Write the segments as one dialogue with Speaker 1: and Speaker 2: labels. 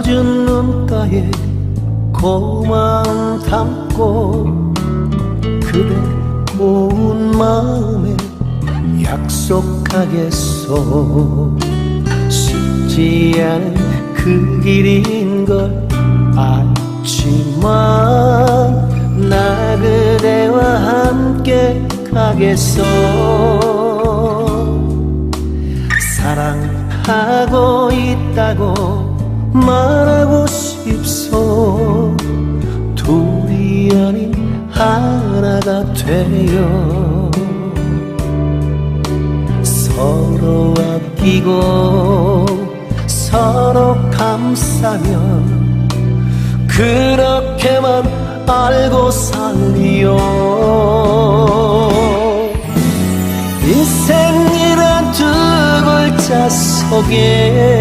Speaker 1: 눈가에 고마움 담고 그대 고운 마음에 약속하겠소. 쉽지 않은 그 길인 걸 알지만 나 그대와 함께 가겠소. 사랑하고 있다고 말하고 싶소. 둘이 아닌 하나가 되어 서로 아끼고 서로 감싸며 그렇게만 알고 살리요 인생이란 두 글자 속에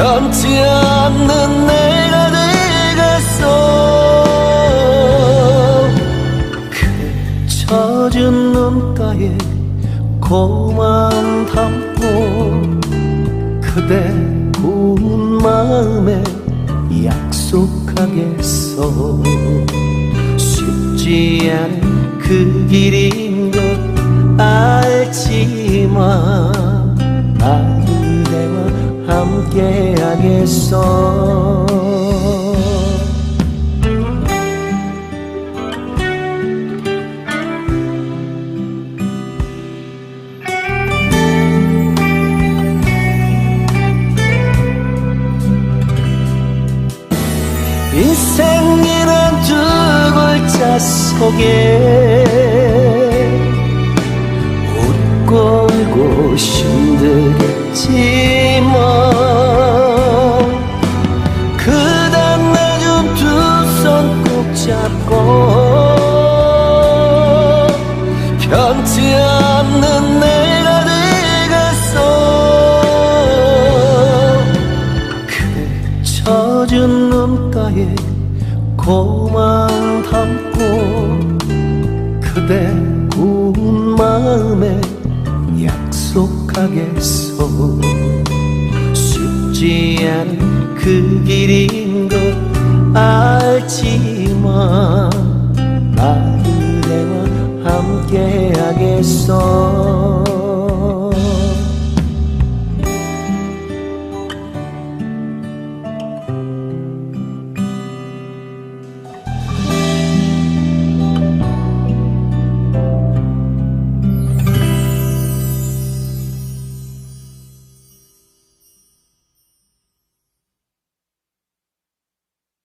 Speaker 1: 변치 않는 내가 되겠어. 젖은 눈가에 고마움 담고 그대 고운 마음에 약속하겠어. 쉽지 않은 그 길인 것 알지만 나 그대와 함께 하겠어. 인생이란 두 글자 속에 웃고 울고 힘들겠지 손꼭 잡고 변치 않는 내가 되겠어 그대 젖은 눈가에 고마움 담고 그대 고운 마음에 약속하겠소. 쉽지 않은 그 길인 것 알지 만